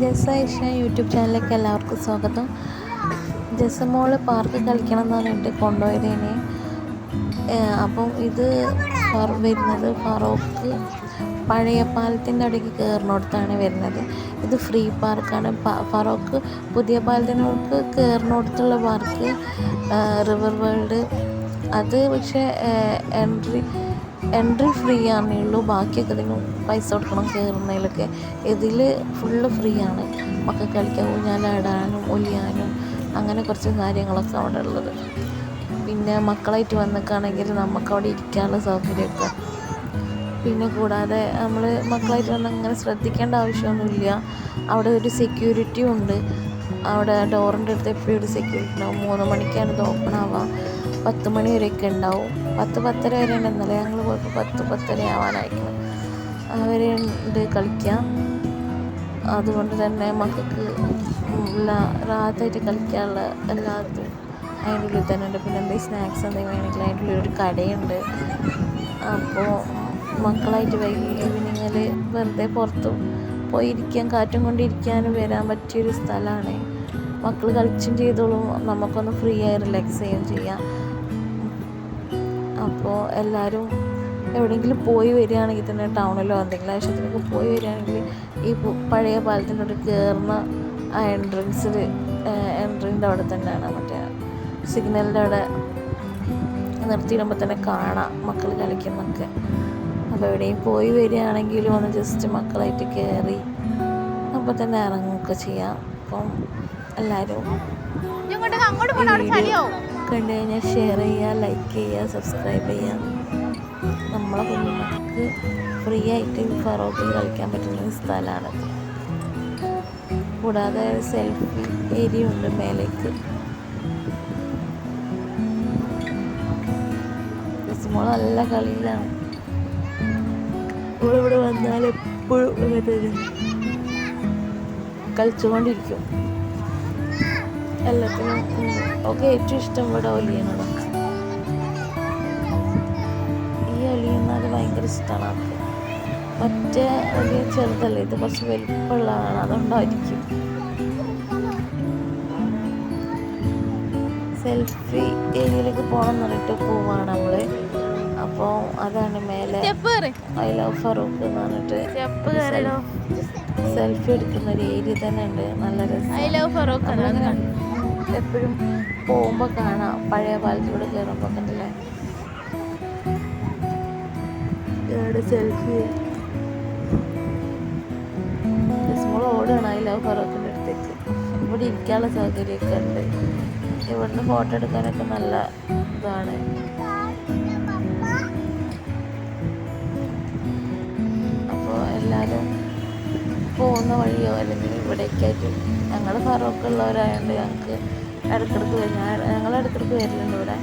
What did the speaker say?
ജസ Isha YouTube ചാനലിലേക്ക് എല്ലാവർക്കും സ്വാഗതം. ജസമോൾ പാർക്കിൽ കളിക്കണം എന്ന് പറഞ്ഞിട്ട് ഇനി. അപ്പം ഇത് വരുന്നത് ഫറോക്ക് പഴയ പാലത്തിന്റെ അവിടേക്ക് കയറുന്നിടത്താണ് വരുന്നത്. ഇത് ഫ്രീ പാർക്കാണ്. ഫറോക്ക് പുതിയ പാലത്തിനോട് കയറുന്നിടത്തുള്ള പാർക്ക് റിവർ വേൾഡ്. അത് പക്ഷേ എൻട്രി എൻട്രി ഫ്രീ ആണേ ഉള്ളൂ. ബാക്കിയൊക്കെ ഇതിന് പൈസ കൊടുക്കണം കയറുന്നതിലൊക്കെ. ഇതിൽ ഫുള്ള് ഫ്രീ ആണ് മക്കൾക്ക് കളിക്കാൻ ഊഞ്ഞാലാടാനും ഒലിയാനും അങ്ങനെ കുറച്ച് കാര്യങ്ങളൊക്കെ അവിടെ ഉള്ളത്. പിന്നെ മക്കളായിട്ട് വന്നിക്കാണെങ്കിൽ നമുക്ക് അവിടെ ഇരിക്കാനുള്ള സൗകര്യമൊക്കെ. പിന്നെ കൂടാതെ നമ്മൾ മക്കളായിട്ട് വന്ന് അങ്ങനെ ശ്രദ്ധിക്കേണ്ട ആവശ്യമൊന്നുമില്ല. അവിടെ ഒരു സെക്യൂരിറ്റി ഉണ്ട്. അവിടെ ഡോറിന്റെ അടുത്ത് എപ്പോഴും ഒരു സെക്യൂരിറ്റി ഉണ്ടാവും. മൂന്ന് മണിക്കാണ് ഇത് ഓപ്പൺ ആവുക. പത്ത് മണി വരെയൊക്കെ ഉണ്ടാവും. പത്ത് പത്തര വരെ ഇന്നലെ. ഞങ്ങൾ പോയപ്പോൾ പത്ത് പത്തര ആവാനായിരിക്കണം അവരെ ഉണ്ട് കളിക്കാം അതുകൊണ്ട് തന്നെ മക്കൾക്ക് എല്ലാ റാത്തായിട്ട് കളിക്കാനുള്ള എല്ലാത്തും അതിന്റെ ഉള്ളിൽ തന്നെ ഉണ്ട്. പിന്നെ എന്തെങ്കിലും സ്നാക്സ് എന്തെങ്കിലും വേണമെങ്കിൽ അതിന്റെ ഉള്ളിൽ ഒരു കടയുണ്ട്. അപ്പോൾ മക്കളായിട്ട് വൈകി ഈവനിങ്ങിൽ വെറുതെ പുറത്തും പോയി ഇരിക്കാൻ കാറ്റും കൊണ്ടിരിക്കാനും വരാൻ പറ്റിയൊരു സ്ഥലമാണ്. മക്കൾ കളിച്ചും ചെയ്തോളും. നമുക്കൊന്ന് ഫ്രീ ആയി റിലാക്സ് ചെയ്യുകയും ചെയ്യാം. അപ്പോൾ എല്ലാവരും എവിടെയെങ്കിലും പോയി വരികയാണെങ്കിൽ തന്നെ ടൗണിലോ എന്തെങ്കിലും ആവശ്യത്തിനൊക്കെ പോയി വരികയാണെങ്കിൽ ഈ പഴയ പാലത്തിനോട് കയറുന്ന ആ എൻട്രൻസിൽ എൻട്രിന്റെ അവിടെ തന്നെയാണ് മറ്റേ സിഗ്നലിന്റെ അവിടെ നിർത്തിയിടുമ്പോൾ തന്നെ കാണാം മക്കൾ കളിക്കുന്നൊക്കെ. അപ്പോൾ എവിടെയും പോയി വരികയാണെങ്കിലും ഒന്ന് ജസ്റ്റ് മക്കളായിട്ട് കയറി അപ്പോൾ തന്നെ ഇറങ്ങുകയൊക്കെ ചെയ്യാം. അപ്പം എല്ലാവരും അങ്ങോട്ട് കണ്ടു കഴിഞ്ഞാൽ ഷെയർ ചെയ്യുക ലൈക്ക് ചെയ്യുക സബ്സ്ക്രൈബ് ചെയ്യുക. നമ്മളെ കുഞ്ഞുങ്ങൾക്ക് ഫ്രീ ആയിട്ട് ഫറോട്ടിൽ കളിക്കാൻ പറ്റുന്ന ഒരു സ്ഥലമാണ് കൂടാതെ സെൽഫി ഏരിയ ഉണ്ട് മേലേക്ക്. മോൾ നല്ല കളിയിലാണ്. ഇവിടെ വന്നാൽ എപ്പോഴും കളിച്ചുകൊണ്ടിരിക്കും എല്ലാത്തിനും ഒക്കെ ഏറ്റവും ഇഷ്ടം ഇവിടെ ഈ ഒലിയെന്നാൽ ഭയങ്കര ഇഷ്ടമാണ് അവർക്ക് മറ്റേ ഒലിയ ചെറുതല്ല ഇത് കുറച്ച് വലിപ്പമുള്ളതാണ് അതുകൊണ്ടായിരിക്കും. സെൽഫി ഏരിയയിലേക്ക് പോകണം എന്ന് പോവാണ് നമ്മൾ അപ്പോൾ അതാണ് മേലെ ഐ ലവ് ഫറൂഖ് എന്ന് പറഞ്ഞിട്ട് സെൽഫി എടുക്കുന്ന ഒരു ഏരിയ തന്നെ ഉണ്ട്. നല്ല രസം. എപ്പോഴും പോകുമ്പോൾ കാണാം. പഴയ പാലത്തിലൂടെ കയറുമ്പോൾ കണ്ടില്ലേ? ഇവിടെ സെൽഫി സ്മോൾ ഓടുകയാണ് ഐ ലവ് ഫറോക്കിന്റെ അടുത്തേക്ക്. ഇവിടെ ഇരിക്കാനുള്ള സൗകര്യമൊക്കെ ഉണ്ട്. ഇവിടുന്ന് ഫോട്ടോ എടുക്കാനൊക്കെ നല്ല ഇതാണ്. പോകുന്ന വഴിയോ അല്ലെങ്കിൽ ഇവിടേക്കായിട്ട് ഞങ്ങൾ ഫറോക്കുള്ളവരായതുകൊണ്ട് ഞങ്ങൾക്ക് ഇടയ്ക്കിടയ്ക്ക് ഞങ്ങൾ ഇടയ്ക്കിടയ്ക്ക് വരലുണ്ട് ഇവിടെ